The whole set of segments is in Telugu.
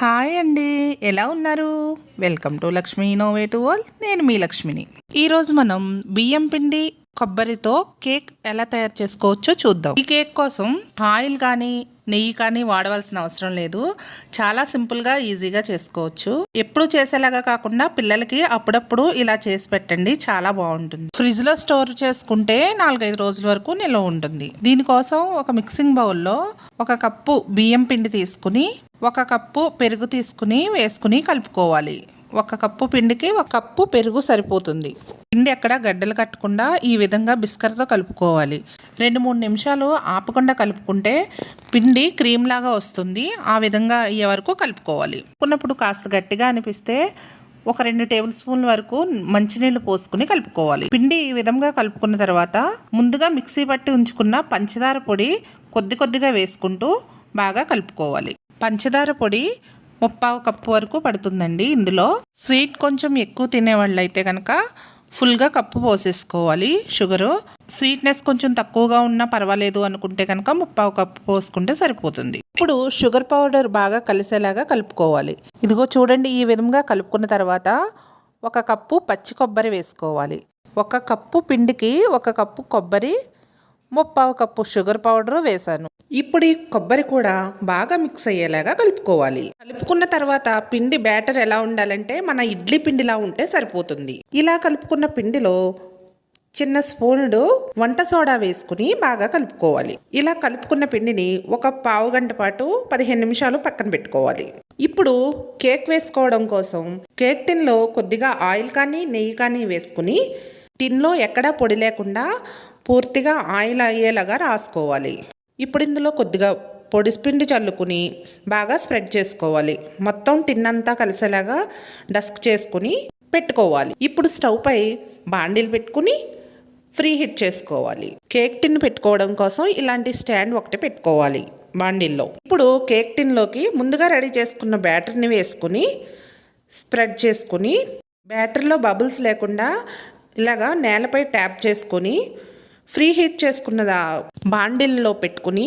హాయ్ అండి. ఎలా ఉన్నారు? Welcome to Lakshmi innovative world. నేను మీ లక్ష్మిని. ఈరోజు మనం బియ్యం పిండి కొబ్బరితో కేక్ ఎలా తయారు చేసుకోవచ్చో చూద్దాం. ఈ కేక్ కోసం ఆయిల్ కానీ నెయ్యి కానీ వాడవలసిన అవసరం లేదు. చాలా సింపుల్గా ఈజీగా చేసుకోవచ్చు. ఎప్పుడు చేసేలాగా కాకుండా పిల్లలకి అప్పుడప్పుడు ఇలా చేసి పెట్టండి. చాలా బాగుంటుంది. ఫ్రిడ్జ్లో స్టోర్ చేసుకుంటే నాలుగైదు రోజుల వరకు నిల్వ ఉంటుంది. దీనికోసం ఒక మిక్సింగ్ బౌల్లో ఒక కప్పు బియ్యం పిండి తీసుకుని ఒక కప్పు పెరుగు తీసుకుని వేసుకుని కలుపుకోవాలి. ఒక కప్పు పిండికి ఒక కప్పు పెరుగు సరిపోతుంది. పిండి ఎక్కడ గడ్డలు కట్టకుండా ఈ విధంగా బిస్కర్తో కలుపుకోవాలి. రెండు మూడు నిమిషాలు ఆపకుండా కలుపుకుంటే పిండి క్రీమ్ లాగా వస్తుంది. ఆ విధంగా అయ్యే వరకు కలుపుకోవాలి. ఉన్నప్పుడు కాస్త గట్టిగా అనిపిస్తే ఒక రెండు టేబుల్ స్పూన్ల వరకు మంచినీళ్ళు పోసుకుని కలుపుకోవాలి. పిండి ఈ విధంగా కలుపుకున్న తర్వాత ముందుగా మిక్సీ పట్టి ఉంచుకున్న పంచదార పొడి కొద్ది కొద్దిగా వేసుకుంటూ బాగా కలుపుకోవాలి. పంచదార పొడి ముప్పావు కప్పు వరకు పడుతుందండి ఇందులో. స్వీట్ కొంచెం ఎక్కువ తినేవాళ్ళు అయితే కనుక ఫుల్గా కప్పు పోసేసుకోవాలి షుగరు. స్వీట్నెస్ కొంచెం తక్కువగా ఉన్నా పర్వాలేదు అనుకుంటే కనుక ముప్పావు కప్పు పోసుకుంటే సరిపోతుంది. ఇప్పుడు షుగర్ పౌడర్ బాగా కలిసేలాగా కలుపుకోవాలి. ఇదిగో చూడండి ఈ విధంగా కలుపుకున్న తర్వాత ఒక కప్పు పచ్చి కొబ్బరి వేసుకోవాలి. ఒక కప్పు పిండికి ఒక కప్పు కొబ్బరి ముప్పావు కప్పు షుగర్ పౌడర్ వేశాను. ఇప్పుడు ఈ కొబ్బరి కూడా బాగా మిక్స్ అయ్యేలాగా కలుపుకోవాలి. కలుపుకున్న తర్వాత పిండి బ్యాటర్ ఎలా ఉండాలంటే మన ఇడ్లీ పిండిలా ఉంటే సరిపోతుంది. ఇలా కలుపుకున్న పిండిలో చిన్న స్పూనుడు వంట సోడా వేసుకుని బాగా కలుపుకోవాలి. ఇలా కలుపుకున్న పిండిని ఒక పావు గంట పాటు పదిహేను నిమిషాలు పక్కన పెట్టుకోవాలి. ఇప్పుడు కేక్ వేసుకోవడం కోసం కేక్ టిన్లో కొద్దిగా ఆయిల్ కానీ నెయ్యి కానీ వేసుకుని టిన్లో ఎక్కడా పొడి లేకుండా పూర్తిగా ఆయిల్ అయ్యేలాగా రాసుకోవాలి. ఇప్పుడు ఇందులో కొద్దిగా పొడి పిండి చల్లుకుని బాగా స్ప్రెడ్ చేసుకోవాలి. మొత్తం టిన్ అంతా కలిసేలాగా డస్క్ చేసుకుని పెట్టుకోవాలి. ఇప్పుడు స్టవ్ పై బాండీలు పెట్టుకుని ఫ్రీ హిట్ చేసుకోవాలి. కేక్ టిన్ పెట్టుకోవడం కోసం ఇలాంటి స్టాండ్ ఒకటి పెట్టుకోవాలి బాండిల్లో. ఇప్పుడు కేక్ టిన్లోకి ముందుగా రెడీ చేసుకున్న బ్యాటర్ని వేసుకుని స్ప్రెడ్ చేసుకుని బ్యాటర్లో బబుల్స్ లేకుండా ఇలాగా నేలపై ట్యాప్ చేసుకొని ఫ్రీ హీట్ చేసుకున్న బాండిల్లో పెట్టుకుని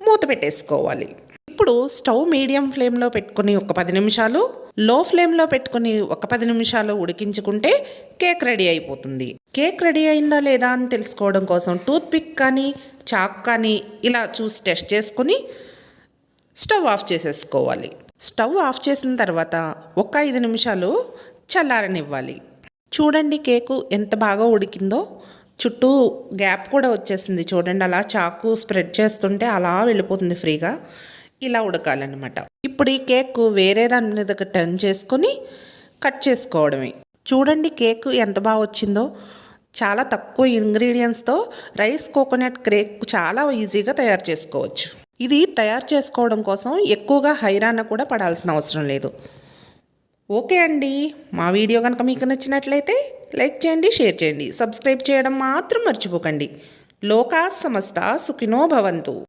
మూత పెట్టేసుకోవాలి. ఇప్పుడు స్టవ్ మీడియం ఫ్లేమ్లో పెట్టుకుని ఒక పది నిమిషాలు లో ఫ్లేమ్లో పెట్టుకుని ఒక పది నిమిషాలు ఉడికించుకుంటే కేక్ రెడీ అయిపోతుంది. కేక్ రెడీ అయిందా లేదా అని తెలుసుకోవడం కోసం టూత్ పిక్ కానీ చాక్ కానీ ఇలా చూసి టెస్ట్ చేసుకుని స్టవ్ ఆఫ్ చేసేసుకోవాలి. స్టవ్ ఆఫ్ చేసిన తర్వాత ఒక ఐదు నిమిషాలు చల్లారనివ్వాలి. చూడండి కేకు ఎంత బాగా ఉడికిందో. చుట్టూ గ్యాప్ కూడా వచ్చేసింది చూడండి అలా చాకు స్ప్రెడ్ చేస్తుంటే అలా వెళ్ళిపోతుంది ఫ్రీగా. ఇలా ఉడకాలన్నమాట. ఇప్పుడు ఈ కేక్ వేరే దాని మీద టర్న్ చేసుకొని కట్ చేసుకోవడమే. చూడండి కేక్ ఎంత బాగా వచ్చిందో. చాలా తక్కువ ఇంగ్రీడియంట్స్తో రైస్ కోకోనట్ కేక్ చాలా ఈజీగా తయారు చేసుకోవచ్చు. ఇది తయారు చేసుకోవడం కోసం ఎక్కువగా హైరాణ కూడా పడాల్సిన అవసరం లేదు. ఓకే అండి. మా వీడియో కనుక మీకు నచ్చినట్లయితే లైక్ చేయండి షేర్ చేయండి. సబ్స్క్రైబ్ చేయడం మాత్రం మర్చిపోకండి. లోకా సమస్త సుఖినో భవంతు.